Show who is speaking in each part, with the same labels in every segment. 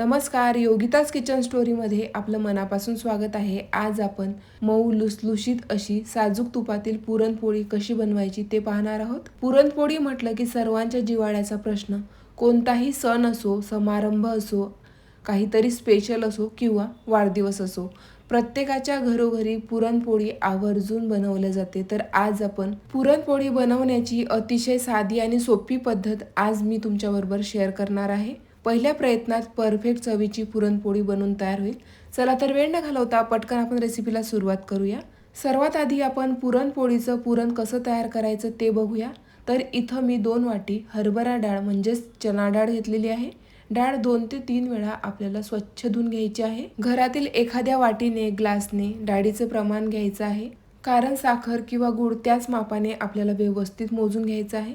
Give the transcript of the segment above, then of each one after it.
Speaker 1: नमस्कार योगिताज किचन स्टोरीमध्ये आपलं मनापासून स्वागत आहे. आज आपण मऊ लुसलुशीत अशी साजूक तुपातील पुरणपोळी कशी बनवायची ते पाहणार आहोत. पुरणपोळी म्हटलं की सर्वांच्या जिवाळ्याचा प्रश्न कोणताही सण असो समारंभ असो काहीतरी स्पेशल असो किंवा वाढदिवस असो प्रत्येकाच्या घरोघरी पुरणपोळी आवर्जून बनवल्या जाते. तर आज आपण पुरणपोळी बनवण्याची अतिशय साधी आणि सोपी पद्धत आज मी तुमच्याबरोबर शेअर करणार आहे. पहिल्या प्रयत्नात परफेक्ट चवीची पुरणपोळी बनवून तयार होईल. चला तर वेळ न घालवता पटकन आपण रेसिपीला सुरुवात करूया. सर्वात आधी आपण पुरणपोळीचं पुरण कसं तयार करायचं ते बघूया. तर इथं मी दोन वाटी हरभरा डाळ म्हणजेच चना डाळ घेतलेली आहे. डाळ दोन ते तीन वेळा आपल्याला स्वच्छ धुवून घ्यायची आहे. घरातील एखाद्या वाटीने ग्लासने डाळीचं प्रमाण घ्यायचं आहे. कारण साखर किंवा गुळ त्याच मापाने आपल्याला व्यवस्थित मोजून घ्यायचं आहे.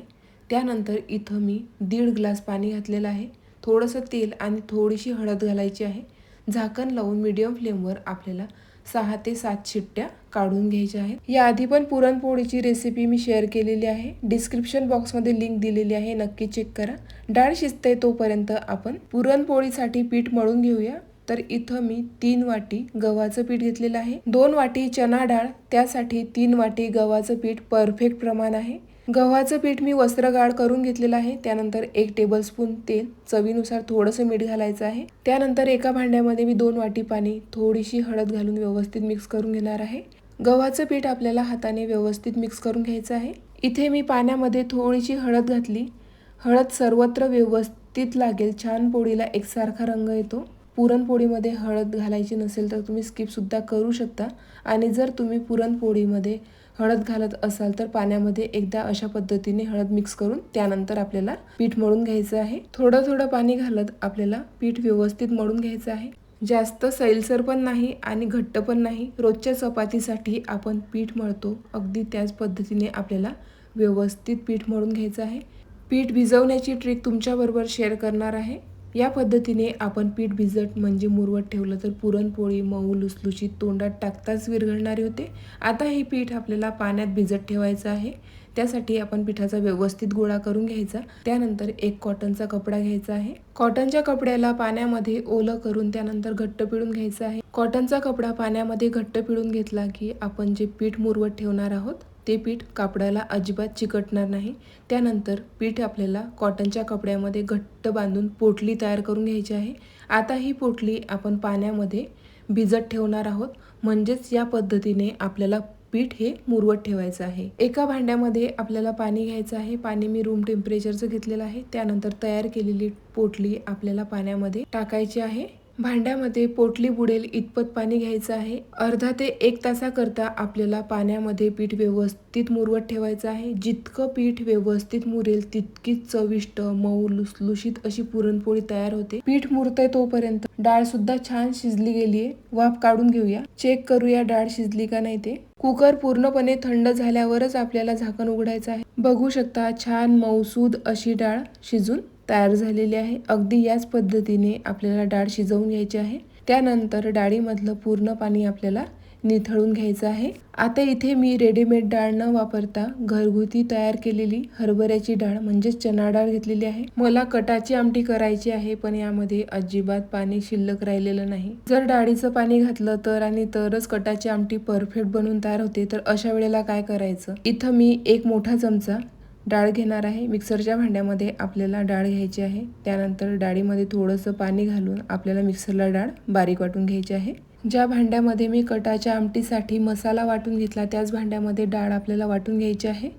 Speaker 1: त्यानंतर इथं मी दीड ग्लास पाणी घातलेलं आहे. थोडंसं तेल आणि थोडीशी हळद घालायची आहे. झाकण लावून मीडियम फ्लेमवर आपल्याला सहा ते सात शिट्ट्या काढून घ्यायच्या आहेत. याआधी पण पुरणपोळीची रेसिपी मी शेअर केलेली आहे. डिस्क्रिप्शन बॉक्समध्ये लिंक दिलेली आहे. नक्की चेक करा. डाळ शिजते तोपर्यंत आपण पुरणपोळीसाठी पीठ मळून घेऊया. तर इथं मी तीन वाटी गव्हाचं पीठ घेतलेलं आहे. दोन वाटी चना डाळ त्यासाठी तीन वाटी गव्हाचं पीठ परफेक्ट प्रमाण आहे. गव्हाचं पीठ मी वस्त्रगाळ करून घेतलेलं आहे. त्यानंतर एक टेबलस्पून तेल चवीनुसार थोडंसं मीठ घालायचं आहे. त्यानंतर एका भांड्यामध्ये मी दोन वाटी पाणी थोडीशी हळद घालून व्यवस्थित मिक्स करून घेणार आहे. गव्हाचं पीठ आपल्याला हाताने व्यवस्थित मिक्स करून घ्यायचं आहे. इथे मी पाण्यामध्ये थोडीशी हळद घातली. हळद सर्वत्र व्यवस्थित लागेल. छान पोळीला एकसारखा रंग येतो. पुरणपोळीमध्ये हळद घालायची नसेल तर तुम्ही स्किपसुद्धा करू शकता. आणि जर तुम्ही पुरणपोळीमध्ये हळद घालत असाल तर पाण्यामध्ये एकदा अशा पद्धतीने हळद मिक्स करून त्यानंतर आपल्याला पीठ मळून घ्यायचं आहे. थोडं थोडं पाणी घालत आपल्याला पीठ व्यवस्थित मळून घ्यायचं आहे. जास्त सैलसर पण नाही आणि घट्ट पण नाही. रोजच्या चपातीसाठी आपण पीठ मळतो. अगदी त्याच पद्धतीने आपल्याला व्यवस्थित पीठ मळून घ्यायचं आहे. पीठ भिजवण्याची ट्रिक तुमच्याबरोबर शेअर करणार आहे. या पद्धतीने आपण पीठ भिजत म्हणजे मुरवत ठेवलं तर पुरणपोळी मऊ लुसलुशीत तोंडात टाकताच विरघळणारे होते. आता हे पीठ आपल्याला पाण्यात भिजत ठेवायचं आहे. त्यासाठी आपण पिठाचा व्यवस्थित गोळा करून घ्यायचा. त्यानंतर एक कॉटनचा कपडा घ्यायचा आहे. कॉटनच्या कपड्याला पाण्यामध्ये ओलं करून त्यानंतर घट्ट पिळून घ्यायचं आहे. कॉटनचा कपडा पाण्यामध्ये घट्ट पिळून घेतला की आपण जे पीठ मुरवत ठेवणार आहोत ते पीठ कापडाला अजिबात चिकटणार नाही. त्यानंतर पीठ आपल्याला कॉटनच्या कपड्यामध्ये घट्ट बांधून पोटली तयार करून घ्यायची आहे. आता ही पोटली आपण पाण्यामध्ये भिजत ठेवणार आहोत. म्हणजेच या पद्धतीने आपल्याला पीठ हे मुरवत ठेवायचं आहे. एका भांड्यामध्ये आपल्याला पाणी घ्यायचं आहे. पाणी मी रूम टेम्परेचरचं घेतलेलं आहे. त्यानंतर तयार केलेली पोटली आपल्याला पाण्यामध्ये टाकायची आहे. भांड्यामध्ये पोटली बुडेल इतपत पाणी घ्यायचं आहे. अर्धा ते एक तासाकरता आपल्याला पाण्यामध्ये पीठ व्यवस्थित मुरवत ठेवायचं आहे. जितकं पीठ व्यवस्थित मुरेल तितकीच चविष्ट मऊ लुसलुशीत अशी पुरणपोळी तयार होते. पीठ मुरतय तोपर्यंत डाळ सुद्धा छान शिजली गेली आहे. वाफ काढून घेऊया. चेक करूया डाळ शिजली का नाही ते. कुकर पूर्णपणे थंड झाल्यावरच आपल्याला झाकण उघडायचं आहे. बघू शकता छान मऊसूद अशी डाळ शिजून तयार झालेली आहे. अगदी याच पद्धतीने आपल्याला डाळ शिजवून घ्यायची आहे. त्यानंतर डाळीमधलं पूर्ण पाणी आपल्याला निथळून घ्यायचं आहे. आता इथे मी रेडीमेड डाळ न वापरता घरगुती तयार केलेली हरभऱ्याची डाळ म्हणजेच चना डाळ घेतलेली आहे. मला कटाची आमटी करायची आहे पण यामध्ये अजिबात पाणी शिल्लक राहिलेलं नाही. जर डाळीचं पाणी घातलं तर आणि तरच कटाची आमटी परफेक्ट बनवून तयार होते तर अशा वेळेला काय करायचं? इथं मी एक मोठा चमचा डाळ घेणार आहे. मिक्सरच्या भांड्यामध्ये आपल्याला डाळ घ्यायची आहे. त्यानंतर डाळीमध्ये थोडंसं पाणी घालून आपल्याला मिक्सरला डाळ बारीक वाटून घ्यायची आहे. ज्या भांड्यामध्ये मी कटाच्या आमटीसाठी मसाला वाटून घेतला त्याच भांड्यामध्ये डाळ आपल्याला वाटून घ्यायची आहे.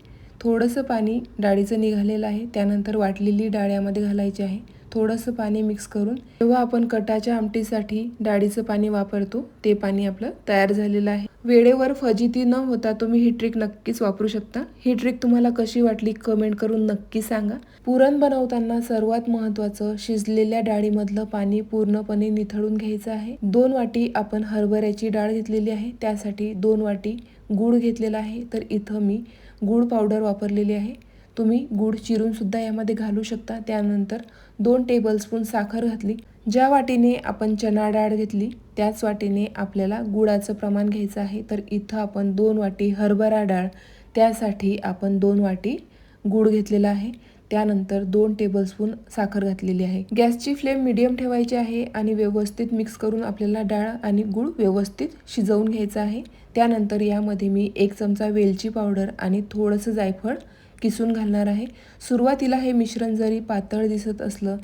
Speaker 1: थोडंसं पाणी डाळीचं निघालेलं आहे. त्यानंतर वाटलेली डाळ यामध्ये घालायची आहे. थोडंसं पाणी मिक्स करून जेव्हा आपण कटाच्या आमटीसाठी डाळीचं पाणी वापरतो ते पाणी आपलं तयार झालेलं आहे. वेळेवर फजिती न होता तुम्ही ही ट्रिक नक्कीच वापरू शकता. ही ट्रिक तुम्हाला कशी वाटली कमेंट करून नक्की सांगा. पुरण बनवताना सर्वात महत्वाचं शिजलेल्या डाळीमधलं पाणी पूर्णपणे निथळून घ्यायचं आहे. दोन वाटी आपण हरभऱ्याची डाळ घेतलेली आहे. त्यासाठी दोन वाटी गूळ घेतलेला आहे. तर इथं मी गूळ पावडर वापरलेली आहे. तुम्ही गूळ चिरूनसुद्धा यामध्ये घालू शकता. त्यानंतर दोन टेबलस्पून साखर घातली. ज्या वाटीने आपण चना डाळ घेतली त्याच वाटीने आपल्याला गुळाचं प्रमाण घ्यायचं आहे. तर इथं आपण दोन वाटी हरभरा डाळ त्यासाठी आपण दोन वाटी गूळ घेतलेला आहे. त्यानंतर दोन टेबलस्पून साखर घातलेली आहे. गॅसची फ्लेम मिडियम ठेवायची आहे आणि व्यवस्थित मिक्स करून आपल्याला डाळ आणि गूळ व्यवस्थित शिजवून घ्यायचा आहे. त्यानंतर यामध्ये मी एक चमचा वेलची पावडर आणि थोडंसं जायफळ किसून घालणार आहे. सुरुवातीला हे मिश्रण जरी पातळ दिसत असलं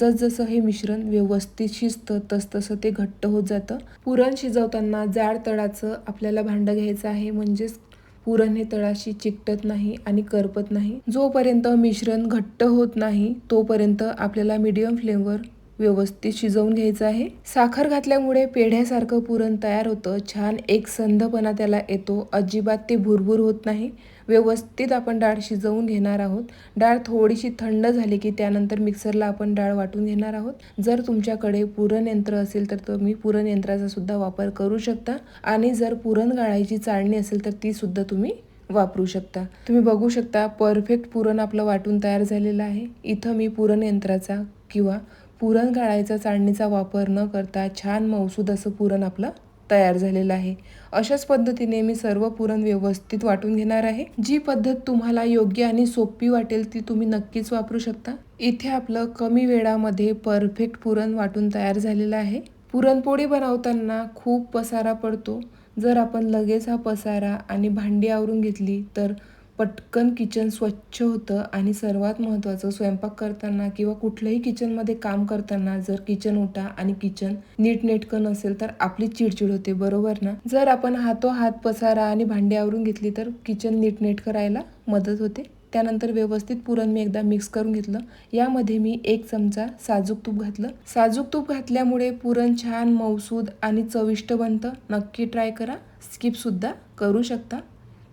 Speaker 1: जसजसं हे मिश्रण व्यवस्थित शिजतं तसतसं ते घट्ट होत जातं. पुरण शिजवताना जाड तळाचं आपल्याला भांडं घ्यायचं आहे म्हणजेच पुरण हे तळाशी चिकटत नाही आणि करपत नाही. जोपर्यंत मिश्रण घट्ट होत नाही तोपर्यंत आपल्याला मीडियम फ्लेमवर व्यवस्थित शिजवून घ्यायचं आहे. साखर घातल्यामुळे पेढ्यासारखं पुरण तयार होतं. छान एक संधपणा त्याला येतो. अजिबात ते भुरभुर होत नाही. व्यवस्थित आपण डाळ शिजवून घेणार आहोत. डाळ थोडीशी थंड झाली की त्यानंतर मिक्सरला आपण डाळ वाटून घेणार आहोत. जर तुमच्याकडे पुरण यंत्र असेल तर तुम्ही पुरण यंत्राचा सुद्धा वापर करू शकता आणि जर पुरण गाळायची चाळणी असेल तर ती सुद्धा तुम्ही वापरू शकता. तुम्ही बघू शकता परफेक्ट पुरण आपलं वाटून तयार झालेलं आहे. इथं मी पुरण यंत्राचा किंवा पुरण गाळायचा चाळणीचा वापर न करता छान मौसूद असं पुरण आपलं तयार झालेलं आहे. अशाच पद्धतीने मी सर्व पुरण व्यवस्थित वाटून घेणार आहे. जी पद्धत तुम्हाला योग्य आणि सोपी वाटेल ती तुम्ही नक्कीच वापरू शकता. इथे आपलं कमी वेळामध्ये परफेक्ट पुरण वाटून तयार झालेलं आहे. पुरणपोळी बनवताना खूप पसारा पडतो. जर आपण लगेच हा पसारा आणि भांडी आवरून घेतली तर पटकन किचन स्वच्छ होतं आणि सर्वात महत्त्वाचं स्वयंपाक करताना किंवा कुठल्याही किचनमध्ये काम करताना जर किचन ओटा आणि किचन नीटनेटकं नसेल तर आपली चिडचिड होते बरोबर ना? जर आपण हातो हात पसारा आणि भांडी आवरून घेतली तर किचन नीटनेट करायला मदत होते. त्यानंतर व्यवस्थित पुरण मी एकदा मिक्स करून घेतलं. यामध्ये मी एक चमचा साजूक तूप घातलं. साजूक तूप घातल्यामुळे पुरण छान मौसूद आणि चविष्ट बनतं. नक्की ट्राय करा. स्किपसुद्धा करू शकता.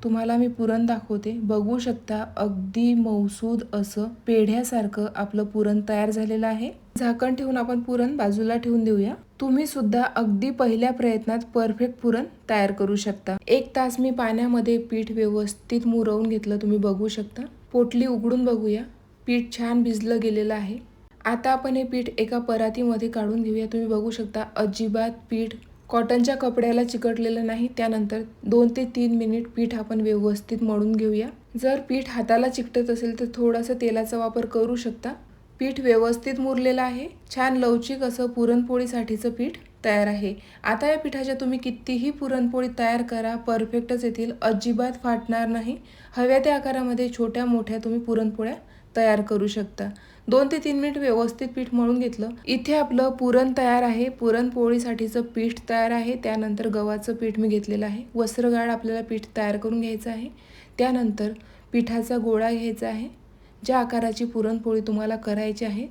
Speaker 1: तुम्हाला मी पुरण दाखवते. बघू शकता अगदी मौसूद असं पेढ्यासारखं आपलं पुरण तयार झालेलं आहे. झाकण ठेवून आपण पुरण बाजूला ठेवून देऊया. तुम्ही सुद्धा अगदी पहिल्या प्रयत्नात परफेक्ट पुरण तयार करू शकता. एक तास मी पाण्यामध्ये पीठ व्यवस्थित मुरवून घेतलं तुम्ही बघू शकता. पोटली उघडून बघूया. पीठ छान भिजलं गेलेलं आहे. आता आपण हे पीठ एका परातीमध्ये काढून घेऊया. तुम्ही बघू शकता अजिबात पीठ कॉटनच्या कपड्याला चिकटलेलं नाही त्यानंतर दोन ते तीन मिनिट पीठ आपण व्यवस्थित मळून घेऊया. जर पीठ हाताला चिकटत असेल तर थोडासा तेलाचा वापर करू शकता. पीठ व्यवस्थित मुरलेलं आहे. छान लवचिक असं पुरणपोळीसाठीचं पीठ तयार आहे. आता या पिठाच्या तुम्ही कितीही पुरणपोळी तयार करा परफेक्टच येतील. अजिबात फाटणार नाही. हव्या त्या आकारामध्ये छोट्या मोठ्या तुम्ही पुरणपोळ्या तयार करू शकता. दोन ते तीन मिनिट व्यवस्थित पीठ मळून घेतलं. इथे आपलं पुरण तयार आहे. पुरणपोळीसाठीचं पीठ तयार आहे. त्यानंतर गव्हाचं पीठ मी घेतलेलं आहे. वस्त्रगाळ आपल्याला पीठ तयार करून घ्यायचं आहे. त्यानंतर पिठाचा गोळा घ्यायचा आहे. ज्या आकाराची पुरणपोळी तुम्हाला करायची आहे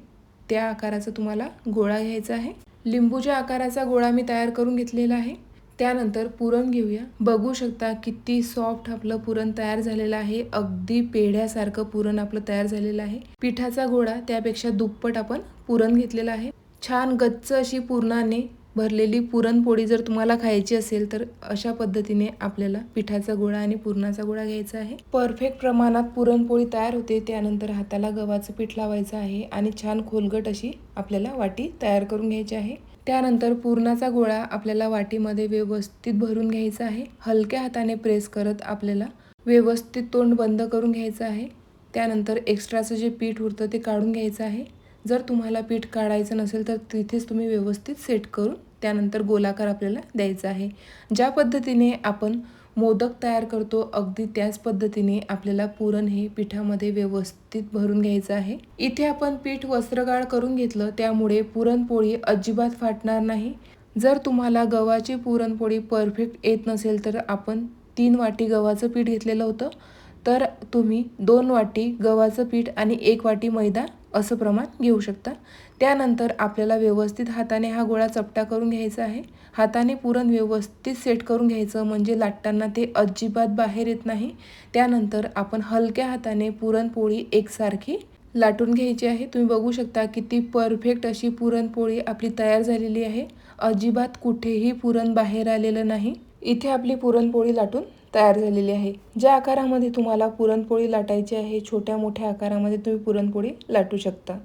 Speaker 1: त्या आकाराचा तुम्हाला गोळा घ्यायचा आहे. लिंबूच्या आकाराचा गोळा मी तयार करून घेतलेला आहे. त्यानंतर पुरण घेऊया. बघू शकता किती सॉफ्ट आपलं पुरण तयार झालेलं आहे. अगदी पेढ्यासारखं पुरण आपलं तयार झालेलं आहे. पिठाचा गोळा त्यापेक्षा दुप्पट आपण पुरण घेतलेलं आहे. छान गच्च अशी पुरणाने भरलेली पुरणपोळी जर तुम्हाला खायची असेल तर अशा पद्धतीने आपल्याला पिठाचा गोळा आणि पुरणाचा गोळा घ्यायचा आहे. परफेक्ट प्रमाणात पुरणपोळी तयार होते. त्यानंतर हाताला गव्हाचं पीठ लावायचं आहे आणि छान खोलगट अशी आपल्याला वाटी तयार करून घ्यायची आहे. त्यानंतर पुरणाचा गोळा आपल्याला वाटीमध्ये व्यवस्थित भरून घ्यायचा आहे. हलक्या हाताने प्रेस करत आपल्याला व्यवस्थित तोंड बंद करून घ्यायचं आहे. त्यानंतर एक्स्ट्राचं जे पीठ उरतं ते काढून घ्यायचं आहे. जर तुम्हाला पीठ काढायचं नसेल तर तिथेच तुम्ही व्यवस्थित सेट करून त्यानंतर गोलाकार आपल्याला द्यायचा आहे. ज्या पद्धतीने आपण मोदक तयार करतो. अगदी त्याच पद्धतीने आपल्याला पुरण हे पिठामध्ये व्यवस्थित भरून घ्यायचं आहे. इथे आपण पीठ वस्त्रगाळ करून घेतलं त्यामुळे पुरणपोळी अजिबात फाटणार नाही. जर तुम्हाला गव्हाची पुरणपोळी परफेक्ट येत नसेल तर आपण तीन वाटी गव्हाचं पीठ घेतलेलं होतं. तर तुम्ही दोन वाटी गव्हाचं पीठ आणि एक वाटी मैदा असं प्रमाण घेऊ शकता. त्यानंतर आपल्याला व्यवस्थित हाताने हा गोळा चपटा करून घ्यायचा आहे. हाताने पुरण व्यवस्थित सेट करून घ्यायचं म्हणजे लाटताना ते अजिबात बाहेर येत नाही. त्यानंतर आपण हलक्या हाताने पुरणपोळी एकसारखी लाटून घ्यायची आहे. तुम्ही बघू शकता किती परफेक्ट अशी पुरणपोळी आपली तयार झालेली आहे. अजिबात कुठेही पुरण बाहेर आलेलं नाही. इथे आपली पुरणपोळी लाटून तयार झालेली आहे. ज्या आकारामध्ये तुम्हाला पुरणपोळी लाटायची आहे छोट्या मोठ्या आकारामध्ये तुम्ही पुरणपोळी लाटू शकता.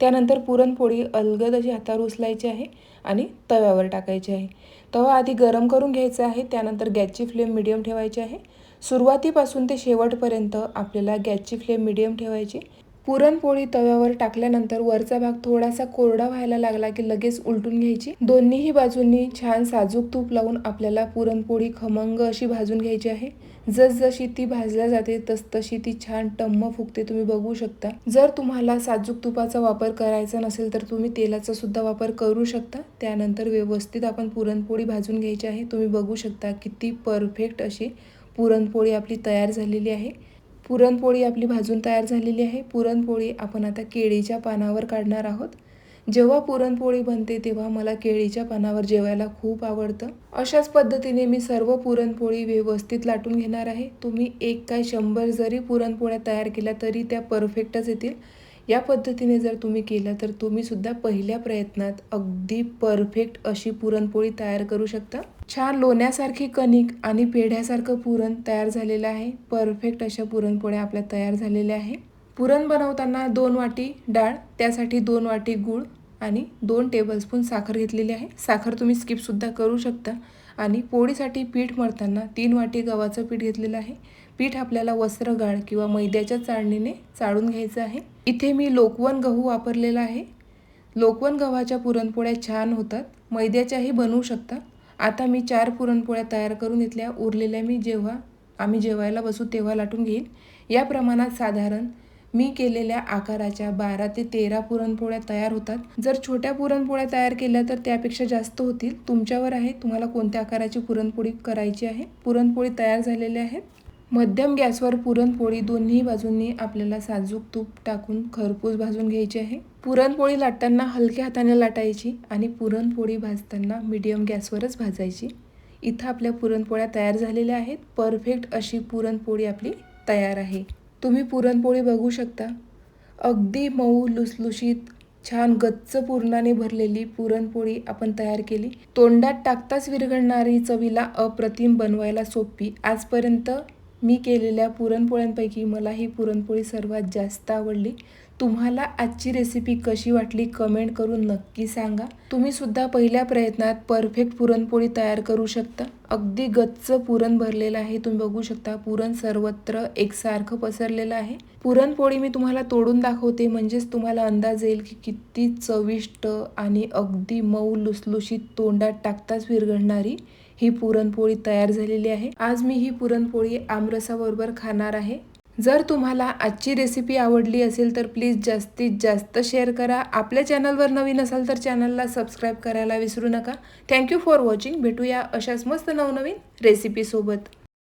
Speaker 1: त्यानंतर पुरणपोळी अलगद अशी हातावर उचलायची आहे आणि तव्यावर टाकायची आहे. तवा आधी गरम करून घ्यायचा आहे त्यानंतर गॅसची फ्लेम मिडियम ठेवायची आहे. सुरुवातीपासून ते शेवटपर्यंत आपल्याला गॅसची फ्लेम मिडियम ठेवायची. पुरणपोळी तव्यावर टाकल्यानंतर वरचा भाग थोडासा कोरडा व्हायला लागला की लगेच उलटून घ्यायची. दोन्हीही बाजूंनी छान साजूक तूप लावून आपल्याला पुरणपोळी खमंग अशी भाजून घ्यायची आहे. जसजशी ती भाजल्या जाते तसतशी ती छान टम्म फुगते तुम्ही बघू शकता. जर तुम्हाला साजूक तुपाचा वापर करायचा नसेल तर तुम्ही तेलाचा सुद्धा वापर करू शकता. त्यानंतर व्यवस्थित आपण पुरणपोळी भाजून घ्यायची आहे. तुम्ही बघू शकता किती परफेक्ट अशी पुरणपोळी आपली तयार झालेली आहे. पुरणपोळी आपली भाजून तयार झालेली आहे. पुरणपोळी आपण आता केळीच्या पानावर काढणार आहोत. जेव्हा पुरणपोळी बनते तेव्हा मला केळीच्या पानावर जेवायला खूप आवडतं. अशाच पद्धतीने मी सर्व पुरणपोळी व्यवस्थित लाटून घेणार आहे. तुम्ही एक काय शंभर जरी पुरणपोळ्या तयार केल्या तरी त्या परफेक्टच येतील. या पद्धतीने जर तुम्ही केलं तर तुम्हीसुद्धा पहिल्या प्रयत्नात अगदी परफेक्ट अशी पुरणपोळी तयार करू शकता. छान लोण्यासारखी कणिक आणि पेढ्यासारखं पुरण तयार झालेलं आहे. परफेक्ट अशा पुरणपोळ्या आपल्या तयार झालेल्या आहे. पुरण बनवताना दोन वाटी डाळ त्यासाठी दोन वाटी गूळ आणि दोन टेबलस्पून साखर घेतलेली आहे. साखर तुम्ही स्किपसुद्धा करू शकता. आणि पोळीसाठी पीठ मळताना तीन वाटी गव्हाचं पीठ घेतलेलं आहे. पीठ आपल्याला वस्त्रगाळ किंवा मैद्याच्या चाळणीने चाळून घ्यायचं आहे. इथे मी लोकवन गहू वापरलेला आहे. लोकवन गव्हाच्या पुरणपोळ्या छान होतात. मैद्याच्याही बनवू शकता. आता मी चार पुरणपोळ्या तयार करून घेतल्या. उरलेल्या मी जेव्हा आम्ही जेवायला बसू तेव्हा लाटून घेईन या प्रमाणात साधारण मी केलेल्या आकाराच्या बारा ते तेरा पुरणपोळ्या तयार होतात. जर छोट्या पुरणपोळ्या तयार केल्या तर त्यापेक्षा जास्त होतील. तुमच्यावर आहे. तुम्हाला कोणत्या आकाराची पुरणपोळी करायची आहे? पुरणपोळी तयार झालेल्या आहेत मध्यम गॅसवर पुरणपोळी दोन्ही बाजूंनी आपल्याला साजूक तूप टाकून खरपूस भाजून घ्यायची आहे. पुरणपोळी लाटताना हलक्या हाताने लाटायची आणि पुरणपोळी भाजताना मीडियम गॅसवरच भाजायची. इथं आपल्या पुरणपोळ्या तयार झालेल्या आहेत. परफेक्ट अशी पुरणपोळी आपली तयार आहे. तुम्ही पुरणपोळी बघू शकता. अगदी मऊ लुसलुशीत छान गच्च पूर्णाने भरलेली पुरणपोळी आपण तयार केली. तोंडात टाकताच विरघळणारी चवीला अप्रतिम बनवायला सोपी आजपर्यंत मी केलेल्या पुरणपोळ्यांपैकी मला ही पुरणपोळी सर्वात जास्त आवडली. तुम्हाला आजची रेसिपी कशी वाटली कमेंट करून नक्की सांगा. तुम्ही सुद्धा पहिल्या प्रयत्नात परफेक्ट पुरणपोळी तयार करू शकता. अगदी गच्च पुरण भरलेलं आहे. तुम्ही बघू शकता पुरण सर्वत्र एकसारखं पसरलेलं आहे. पुरणपोळी मी तुम्हाला तोडून दाखवते. म्हणजेच तुम्हाला अंदाज येईल की किती चविष्ट आणि अगदी मऊ लुसलुशीत तोंडात टाकताच विरघळणारी ही पुरणपोळी तयार झालेली आहे. आज मी ही पुरणपोळी आमरसाबरोबर खाणार आहे. जर तुम्हाला आजची रेसिपी आवडली असेल तर प्लीज जास्तीत जास्त शेअर करा. आपल्या चॅनलवर नवीन असाल तर चॅनलला सबस्क्राईब करायला विसरू नका. थँक्यू फॉर वॉचिंग भेटूया अशाच मस्त नवनवीन रेसिपीसोबत